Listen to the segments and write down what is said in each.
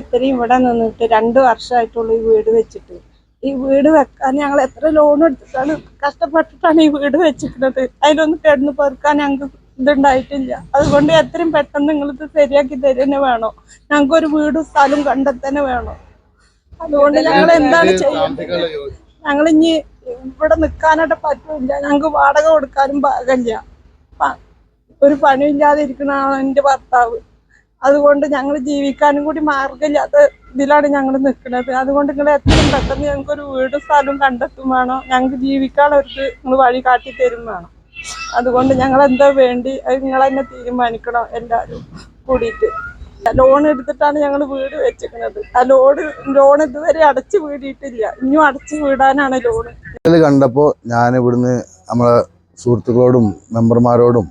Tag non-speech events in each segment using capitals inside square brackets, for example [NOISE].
ഇത്രയും ഇവിടെ നിന്നിട്ട് രണ്ട് വർഷമായിട്ടുള്ളൂ ഈ വീട് വെച്ചിട്ട്. ഈ വീട് വെക്കാൻ ഞങ്ങൾ എത്ര ലോൺ എടുത്തിട്ടാണ് കഷ്ടപ്പെട്ടിട്ടാണ് ഈ വീട് വെച്ചിരിക്കുന്നത്. അതിലൊന്നും കിടന്ന് പെറുക്കാൻ ഞങ്ങൾക്ക് ഇതുണ്ടായിട്ടില്ല. അതുകൊണ്ട് എത്രയും പെട്ടെന്ന് നിങ്ങൾ ഇത് ശരിയാക്കി തരുന്നേ വേണോ? ഞങ്ങൾക്ക് ഒരു വീടും സ്ഥലവും കണ്ടെത്തന്നെ വേണോ? അതുകൊണ്ട് ഞങ്ങൾ എന്താണ് ചെയ്യുന്നത് ഞങ്ങൾ ഇനി ഇവിടെ നിൽക്കാനായിട്ട് പറ്റില്ല. ഞങ്ങൾക്ക് വാടക കൊടുക്കാനും പാകമില്ല ഒരു പണിയില്ലാതെ ഇരിക്കുന്നതാണ് എന്റെ ഭർത്താവ്. അതുകൊണ്ട് ഞങ്ങൾ ജീവിക്കാനും കൂടി മാർഗമില്ലാത്ത ഇതിലാണ് ഞങ്ങൾ നിൽക്കുന്നത് അതുകൊണ്ട് നിങ്ങൾ എത്രയും പെട്ടെന്ന് ഞങ്ങൾക്ക് ഒരു വീടും സ്ഥലവും കണ്ടെത്തും വേണം. ഞങ്ങൾക്ക് ജീവിക്കാനുള്ള നിങ്ങൾ വഴി കാട്ടി തരും വേണം. അതുകൊണ്ട് ഞങ്ങൾ എന്താ വേണ്ടി? അത് നിങ്ങൾ തന്നെ തീരുമാനിക്കണം എല്ലാവരും കൂടിയിട്ട്. ലോൺ എടുത്തിട്ടാണ് ഞങ്ങൾ വീട് വെച്ചിരിക്കുന്നത്. ആ ലോൺ ലോൺ ഇതുവരെ അടച്ചു വീടിയിട്ടില്ല. ഇനിയും അടച്ചു വീടാനാണ് ലോൺ. കണ്ടപ്പോ കണ്ടപ്പോൾ ഞാൻ ഇവിടുന്ന് നമ്മളെ സുഹൃത്തുക്കളോടും മെമ്പർമാരോടും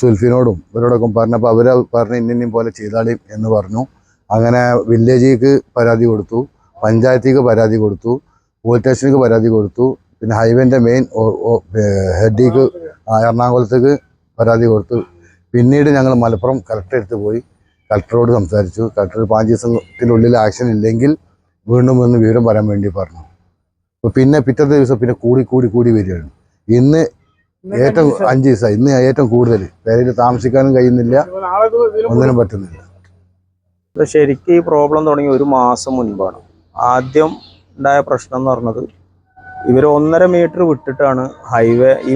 സുൽഫിനോടും ഇവരോടൊക്കെ പറഞ്ഞപ്പോൾ അവർ പറഞ്ഞ് ഇന്നിന്നും പോലെ ചെയ്താളിയും എന്ന് പറഞ്ഞു. അങ്ങനെ വില്ലേജിലേക്ക് പരാതി കൊടുത്തു പഞ്ചായത്തിക്ക് പരാതി കൊടുത്തു പോലീസ് സ്റ്റേഷനിലേക്ക് പരാതി കൊടുത്തു പിന്നെ ഹൈവേന്റെ മെയിൻ ഹെഡിക്ക് എറണാകുളത്തേക്ക് പരാതി കൊടുത്തു. പിന്നീട് ഞങ്ങൾ മലപ്പുറം കളക്ടറെ എടുത്ത് പോയി കളക്ടറോട് സംസാരിച്ചു. കളക്ടർ പാഞ്ച് ദിവസത്തിനുള്ളിൽ ആക്ഷൻ ഇല്ലെങ്കിൽ വീണ്ടും വന്ന് വിവരം പറയാൻ വേണ്ടി പറഞ്ഞു. അപ്പോൾ പിന്നെ പിറ്റത്തെ ദിവസം പിന്നെ കൂടി കൂടി കൂടി വരികയാണ്. ഇന്ന് ഏറ്റവും അഞ്ച് ദിവസമായി ഇന്ന് ഏറ്റവും കൂടുതൽ. പേരയിൽ താമസിക്കാനും കഴിയുന്നില്ല. ഒന്നിനും പറ്റുന്നില്ല. ഇത് ശരിക്കും ഈ പ്രോബ്ലം തുടങ്ങി ഒരു മാസം മുൻപാണ്. ആദ്യം ഉണ്ടായ പ്രശ്നം എന്ന് പറഞ്ഞത് ഇവർ ഒന്നര മീറ്റർ വിട്ടിട്ടാണ് ഹൈവേ ഈ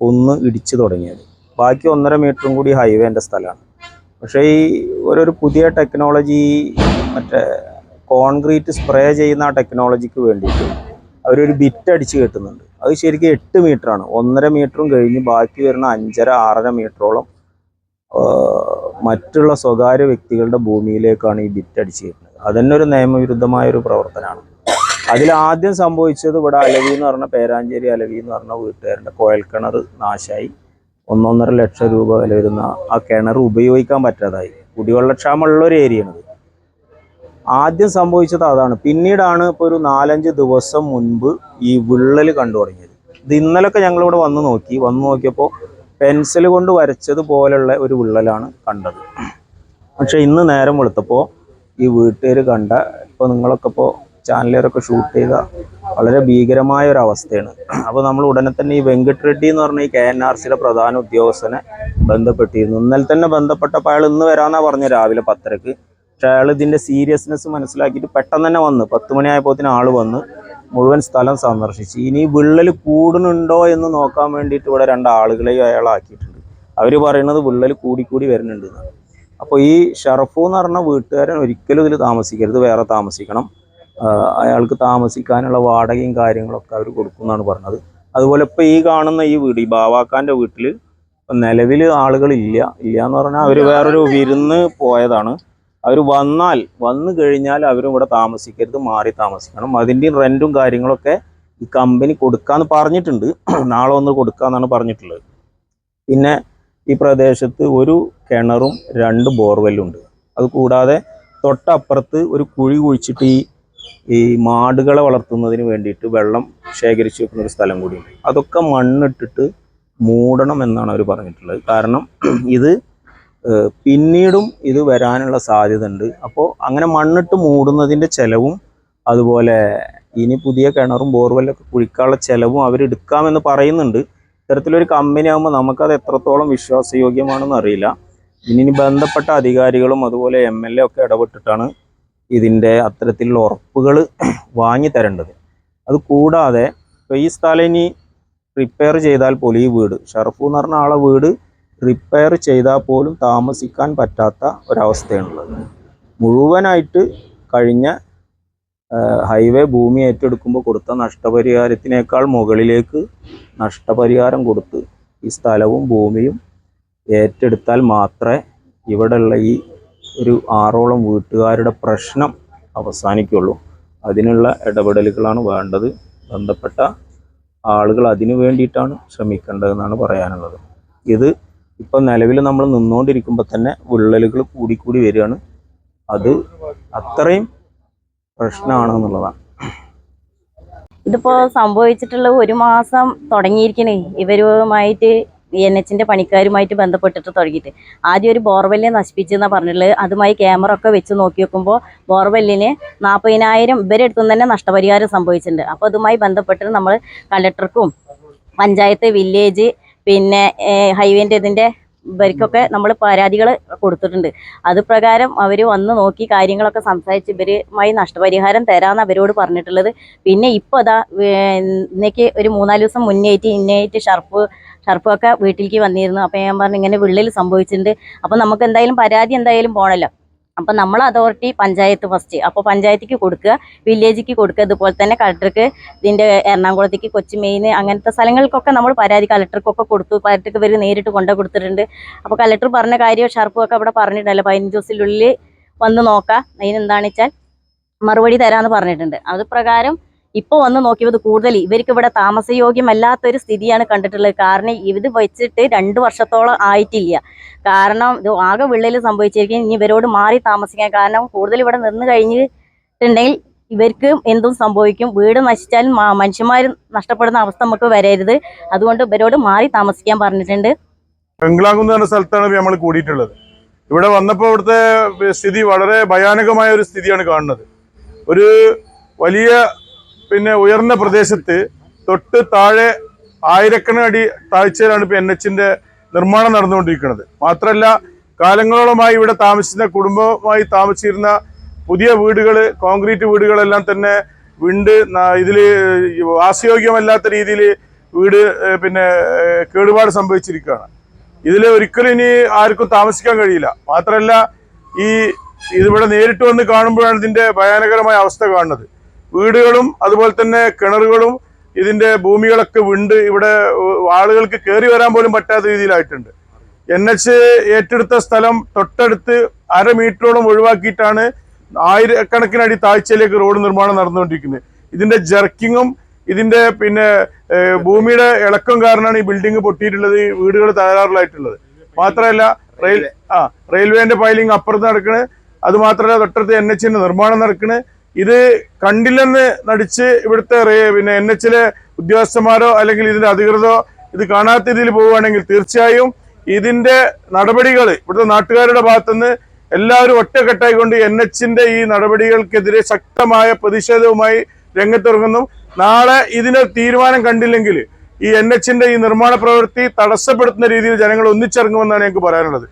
കുന്ന് ഇടിച്ചു തുടങ്ങിയത്. ബാക്കി ഒന്നര മീറ്ററും കൂടി ഹൈവേന്റെ സ്ഥലമാണ്. പക്ഷേ ഈ ഓരോരു പുതിയ ടെക്നോളജി മറ്റേ കോൺക്രീറ്റ് സ്പ്രേ ചെയ്യുന്ന ആ ടെക്നോളജിക്ക് വേണ്ടിയിട്ട് അവരൊരു ബിറ്റ് അടിച്ച് കെട്ടുന്നുണ്ട്. അത് ശരിക്കും എട്ട് മീറ്ററാണ്. ഒന്നര മീറ്ററും കഴിഞ്ഞ് ബാക്കി വരുന്ന അഞ്ചര ആറര മീറ്ററോളം മറ്റുള്ള സ്വകാര്യ വ്യക്തികളുടെ ഭൂമിയിലേക്കാണ് ഈ ബിറ്റ് അടിച്ചു വരുന്നത് അതന്നെ ഒരു നിയമവിരുദ്ധമായ ഒരു പ്രവർത്തനമാണ്. അതിൽ ആദ്യം സംഭവിച്ചത് ഇവിടെ അലവി എന്ന് പറഞ്ഞ പേരാഞ്ചേരി അലവി എന്ന് പറഞ്ഞ വീട്ടുകാരുടെ കിണർ നാശായി. ഒന്നൊന്നര ലക്ഷം രൂപ വില വരുന്ന ആ കിണർ ഉപയോഗിക്കാൻ പറ്റാതായി. കുടിവെള്ളക്ഷാമമുള്ള ഒരു ഏരിയയാണിത് ആദ്യം സംഭവിച്ചത് അതാണ്. പിന്നീടാണ് ഇപ്പോൾ ഒരു നാലഞ്ച് ദിവസം മുൻപ് ഈ വിള്ളൽ കണ്ടു തുടങ്ങിയത്. ഇത് ഇന്നലൊക്കെ ഞങ്ങളിവിടെ വന്ന് നോക്കി. വന്ന് നോക്കിയപ്പോൾ പെൻസിൽ കൊണ്ട് വരച്ചതുപോലെയുള്ള ഒരു വിള്ളലാണ് കണ്ടത്. പക്ഷേ ഇന്ന് നേരം വെളുത്തപ്പോൾ ഈ വീട്ടുകാർ കണ്ട ഇപ്പോൾ നിങ്ങളൊക്കെ ഇപ്പോൾ ചാനലുകാരൊക്കെ ഷൂട്ട് ചെയ്ത വളരെ ഭീകരമായ ഒരു അവസ്ഥയാണ് അപ്പോൾ നമ്മൾ ഉടനെ തന്നെ ഈ വെങ്കട്ട് റെഡ്ഡി എന്ന് പറഞ്ഞ ഈ കെ എൻ ആർ സിയുടെ പ്രധാന ഉദ്യോഗസ്ഥനെ ബന്ധപ്പെട്ടിരുന്നു. ഇന്നലെ തന്നെ ബന്ധപ്പെട്ടപ്പോൾ അയാൾ ഇന്ന് വരാമെന്നാണ് പറഞ്ഞത് രാവിലെ പത്തരക്ക്. പക്ഷെ അയാൾ ഇതിന്റെ സീരിയസ്നെസ് മനസ്സിലാക്കിയിട്ട് പെട്ടെന്ന് തന്നെ വന്ന്. പത്ത് മണിയായപ്പോത്തിന് ആൾ വന്ന് മുഴുവൻ സ്ഥലം സന്ദർശിച്ച്. ഇനി വിള്ളൽ കൂടുന്നുണ്ടോ എന്ന് നോക്കാൻ വേണ്ടിയിട്ട് ഇവിടെ രണ്ടാളുകളെയും അയാളാക്കിയിട്ടുണ്ട്. അയാൾ ആക്കിയിട്ടുണ്ട് അവർ പറയുന്നത് വിള്ളൽ കൂടിക്കൂടി കൂടി വരുന്നുണ്ട് എന്നാണ്. അപ്പോൾ ഈ ഷറഫു എന്ന് പറഞ്ഞ വീട്ടുകാരൻ ഒരിക്കലും ഇതിൽ താമസിക്കരുത്. വേറെ താമസിക്കണം. അയാൾക്ക് താമസിക്കാനുള്ള വാടകയും കാര്യങ്ങളൊക്കെ അവർ കൊടുക്കുമെന്നാണ് പറഞ്ഞത്. അതുപോലെ ഇപ്പോൾ ഈ കാണുന്ന ഈ വീട് ഈ ബാവാക്കാന്റെ വീട്ടിൽ നിലവിൽ ആളുകളില്ല. ഇല്ല എന്ന് പറഞ്ഞാൽ അവർ വേറൊരു വിരുന്ന് പോയതാണ്. അവർ വന്നാൽ വന്നു കഴിഞ്ഞാൽ അവരും ഇവിടെ താമസിക്കരുത് മാറി താമസിക്കണം. അതിന്റെയും റെന്റും കാര്യങ്ങളൊക്കെ ഈ കമ്പനി കൊടുക്കാന്ന് പറഞ്ഞിട്ടുണ്ട്. [CLEARS THROAT] നാളെ ഒന്ന് കൊടുക്കാന്നാണ് പറഞ്ഞിട്ടുള്ളത്. പിന്നെ ഈ പ്രദേശത്ത് ഒരു കിണറും രണ്ട് ബോർവെല്ലും ഉണ്ട്. അത് കൂടാതെ തൊട്ടപ്പുറത്ത് ഒരു കുഴി കുഴിച്ചിട്ട് ഈ ഈ മാടുകളെ വളർത്തുന്നതിന് വേണ്ടിയിട്ട് വെള്ളം ശേഖരിച്ച് വെക്കുന്ന ഒരു സ്ഥലം കൂടിയുണ്ട്. അതൊക്കെ മണ്ണിട്ടിട്ട് മൂടണം എന്നാണ് അവർ പറഞ്ഞിട്ടുള്ളത്. കാരണം [CLEARS THROAT] ഇത് പിന്നീടും ഇത് വരാനുള്ള സാധ്യത ഉണ്ട് അപ്പോൾ അങ്ങനെ മണ്ണിട്ട് മൂടുന്നതിന്റെ ചിലവും അതുപോലെ ഇനി പുതിയ കിണറും ബോർവെല്ലൊക്കെ കുഴിക്കാനുള്ള ചിലവും അവരെടുക്കാമെന്ന് പറയുന്നുണ്ട്. ഇത്തരത്തിലൊരു കമ്പനി ആകുമ്പോൾ നമുക്കത് എത്രത്തോളം വിശ്വാസയോഗ്യമാണെന്ന് അറിയില്ല. ഇനി ബന്ധപ്പെട്ട അധികാരികളും അതുപോലെ എം എൽ എ ഒക്കെ ഇടപെട്ടിട്ടാണ് ഇതിന്റെ അത്തരത്തിലുള്ള ഉറപ്പുകൾ വാങ്ങി തരേണ്ടത്. അത് കൂടാതെ ഇപ്പോൾ ഈ സ്ഥലം ഇനി റിപ്പയർ ചെയ്താൽ പോലും ഈ വീട് ഷർഫു എന്ന് പറഞ്ഞ ആളെ വീട് റിപ്പയർ ചെയ്താൽ പോലും താമസിക്കാൻ പറ്റാത്ത ഒരവസ്ഥയാണുള്ളത്. മുഴുവനായിട്ട് കഴിഞ്ഞ ഹൈവേ ഭൂമി ഏറ്റെടുക്കുമ്പോൾ കൊടുത്ത നഷ്ടപരിഹാരത്തിനേക്കാൾ മുകളിലേക്ക് നഷ്ടപരിഹാരം കൊടുത്ത് ഈ സ്ഥലവും ഭൂമിയും ഏറ്റെടുത്താൽ മാത്രമേ ഇവിടെയുള്ള ഈ ഒരു ആറോളം വീട്ടുകാരുടെ പ്രശ്നം അവസാനിക്കുള്ളൂ. അതിനുള്ള ഇടപെടലുകളാണ് വേണ്ടത്. ബന്ധപ്പെട്ട ആളുകൾ അതിനു വേണ്ടിയിട്ടാണ് ശ്രമിക്കേണ്ടതെന്നാണ് പറയാനുള്ളത്. ഇത് ഇപ്പം നിലവിൽ നമ്മൾ നിന്നുകൊണ്ടിരിക്കുമ്പോൾ തന്നെ വിള്ളലുകൾ കൂടിക്കൂടി വരികയാണ്. അത് അത്രയും പ്രശ്നമാണ് എന്നുള്ളതാണ് ഇതിപ്പോ സംഭവിച്ചിട്ടുള്ള ഒരു മാസം തുടങ്ങിയിരിക്കണേ. ഇവരുമായിട്ട് എൻ എച്ചിന്റെ പണിക്കാരുമായിട്ട് ബന്ധപ്പെട്ടിട്ട് തുടങ്ങിയിട്ട്. ആദ്യം ഒരു ബോർവെല്ലിനെ നശിപ്പിച്ചെന്നാണ് പറഞ്ഞിട്ടുള്ളത്. അതുമായി ക്യാമറ ഒക്കെ വെച്ച് നോക്കി വെക്കുമ്പോൾ ബോർവെല്ലിന് നാൽപ്പതിനായിരം ഇവരെടുത്തു തന്നെ നഷ്ടപരിഹാരം സംഭവിച്ചിട്ടുണ്ട്. അപ്പോൾ അതുമായി ബന്ധപ്പെട്ട് നമ്മൾ കളക്ടർക്കും പഞ്ചായത്ത് വില്ലേജ് പിന്നെ ഹൈവേന്റെ ഇതിന്റെ ഇവർക്കൊക്കെ നമ്മൾ പരാതികൾ കൊടുത്തിട്ടുണ്ട്. അത് പ്രകാരം അവർ വന്ന് നോക്കി കാര്യങ്ങളൊക്കെ സംസാരിച്ച് ഇവരുമായി നഷ്ടപരിഹാരം തരാമെന്ന് അവരോട് പറഞ്ഞിട്ടുള്ളത്. പിന്നെ ഇപ്പോൾ അതാ ഇന്നേക്ക് ഒരു മൂന്നാൽ ദിവസം മുന്നേറ്റ് ഇന്നേറ്റ് ഷർപ്പ് ഷർപ്പൊക്കെ വീട്ടിലേക്ക് വന്നിരുന്നു. അപ്പോൾ ഞാൻ പറഞ്ഞു ഇങ്ങനെ വിള്ളൽ സംഭവിച്ചിട്ടുണ്ട്. അപ്പോൾ നമുക്ക് എന്തായാലും പരാതി എന്തായാലും പോകണമല്ലോ അപ്പോൾ നമ്മൾ അതോറിറ്റി പഞ്ചായത്ത് ഫസ്റ്റ് അപ്പോൾ പഞ്ചായത്തിക്ക് കൊടുക്കുക വില്ലേജിക്ക് കൊടുക്കുക ഇതുപോലെ തന്നെ കളക്ടർക്ക് ഇതിന്റെ എറണാകുളത്തേക്ക് കൊച്ചി മെയിൻ അങ്ങനത്തെ സ്ഥലങ്ങൾക്കൊക്കെ നമ്മൾ പരാതി കളക്ടർക്കൊക്കെ കൊടുത്തു കളക്ടർക്ക് ഇവർ നേരിട്ട് കൊണ്ടു കൊടുത്തിട്ടുണ്ട്. അപ്പോൾ കളക്ടർ പറഞ്ഞ കാര്യം ഷർപ്പും ഒക്കെ അവിടെ പറഞ്ഞിട്ടുണ്ടല്ലോ. പതിനഞ്ച് ദിവസത്തിനുള്ളിൽ വന്ന് നോക്കാം. അതിനെന്താണെന്ന് വെച്ചാൽ മറുപടി തരാമെന്ന് പറഞ്ഞിട്ടുണ്ട്. അത് പ്രകാരം ഇപ്പോൾ വന്ന് നോക്കിയത് കൂടുതൽ. ഇവർക്ക് ഇവിടെ താമസയോഗ്യമല്ലാത്തൊരു സ്ഥിതിയാണ് കണ്ടിട്ടുള്ളത്. കാരണം ഇത് വെച്ചിട്ട് രണ്ട് വർഷത്തോളം ആയിട്ടില്ല. കാരണം ഇത് ആകെ വിള്ളൽ സംഭവിച്ചിരിക്കും ഇനി ഇവരോട് മാറി താമസിക്കാൻ. കാരണം കൂടുതൽ ഇവിടെ നിന്ന് കഴിഞ്ഞിട്ടുണ്ടെങ്കിൽ ഇവർക്ക് എന്തും സംഭവിക്കും. വീട് നശിച്ചാലും മനുഷ്യന്മാർ നഷ്ടപ്പെടുന്ന അവസ്ഥ നമുക്ക് വരരുത്. അതുകൊണ്ട് ഇവരോട് മാറി താമസിക്കാൻ പറഞ്ഞിട്ടുണ്ട്. ബംഗ്ലാകുന്ന് പറഞ്ഞ സ്ഥലത്താണ് നമ്മൾ കൂടിയിട്ടുള്ളത്. ഇവിടെ വന്നപ്പോൾ ഇവിടുത്തെ സ്ഥിതി വളരെ ഭയാനകമായ ഒരു സ്ഥിതിയാണ് കാണുന്നത്. ഒരു വലിയ പിന്നെ ഉയർന്ന പ്രദേശത്ത് തൊട്ട് താഴെ ആയിരക്കണക്കിന് അടി താഴ്ചയിലാണ് ഇപ്പൊ എൻ എച്ചിന്റെ നിർമ്മാണം നടന്നുകൊണ്ടിരിക്കുന്നത്. മാത്രമല്ല കാലങ്ങളോളമായി ഇവിടെ താമസിച്ചിരുന്ന കുടുംബമായി താമസിച്ചിരുന്ന പുതിയ വീടുകൾ കോൺക്രീറ്റ് വീടുകളെല്ലാം തന്നെ വിണ്ട് ഇതിൽ വാസയോഗ്യമല്ലാത്ത രീതിയിൽ വീട് പിന്നെ കേടുപാട് സംഭവിച്ചിരിക്കുകയാണ്. ഇതിൽ ഒരിക്കലും ഇനി ആർക്കും താമസിക്കാൻ കഴിയില്ല. മാത്രമല്ല ഈ ഇതിവിടെ നേരിട്ട് വന്ന് കാണുമ്പോഴാണ് ഇതിന്റെ ഭയാനകരമായ അവസ്ഥ കാണുന്നത്. വീടുകളും അതുപോലെ തന്നെ കിണറുകളും ഇതിന്റെ ഭൂമികളൊക്കെ വിണ്ട് ഇവിടെ ആളുകൾക്ക് കയറി വരാൻ പോലും പറ്റാത്ത രീതിയിലായിട്ടുണ്ട്. എൻ എച്ച് ഏറ്റെടുത്ത സ്ഥലം തൊട്ടടുത്ത് അര മീറ്ററോളം ഒഴിവാക്കിയിട്ടാണ് ആയിരക്കണക്കിന് അടി താഴ്ചയിലേക്ക് റോഡ് നിർമ്മാണം നടന്നുകൊണ്ടിരിക്കുന്നത്. ഇതിന്റെ ജർക്കിങ്ങും ഇതിന്റെ പിന്നെ ഭൂമിയുടെ ഇളക്കം കാരണമാണ് ഈ ബിൽഡിംഗ് പൊട്ടിയിട്ടുള്ളത് ഈ വീടുകൾ തകരാറിലായിട്ടുള്ളത്. മാത്രമല്ല റെയിൽ ആ റെയിൽവേന്റെ പൈലിംഗ് അപ്പുറത്ത് നടക്കണ്. അത് മാത്രമല്ല തൊട്ടടുത്ത് എൻ എച്ചിന്റെ നിർമ്മാണം നടക്കണ്. ഇത് കണ്ടില്ലെന്ന് നടിച്ച് ഇവിടുത്തെ പിന്നെ എൻ എച്ചിലെ ഉദ്യോഗസ്ഥന്മാരോ അല്ലെങ്കിൽ ഇതിന്റെ അധികൃതരോ ഇത് കാണാത്ത രീതിയിൽ പോവുകയാണെങ്കിൽ തീർച്ചയായും ഇതിന്റെ നടപടികൾ ഇവിടുത്തെ നാട്ടുകാരുടെ ഭാഗത്തുനിന്ന് എല്ലാവരും ഒറ്റക്കെട്ടായിക്കൊണ്ട് എൻ എച്ചിന്റെ ഈ നടപടികൾക്കെതിരെ ശക്തമായ പ്രതിഷേധവുമായി രംഗത്തിറങ്ങുന്നു. നാളെ ഇതിന് തീരുമാനം കണ്ടില്ലെങ്കിൽ ഈ എൻ എച്ചിന്റെ ഈ നിർമ്മാണ പ്രവൃത്തി തടസ്സപ്പെടുത്തുന്ന രീതിയിൽ ജനങ്ങൾ ഒന്നിച്ചിറങ്ങുമെന്നാണ് ഞങ്ങൾക്ക് പറയാനുള്ളത്.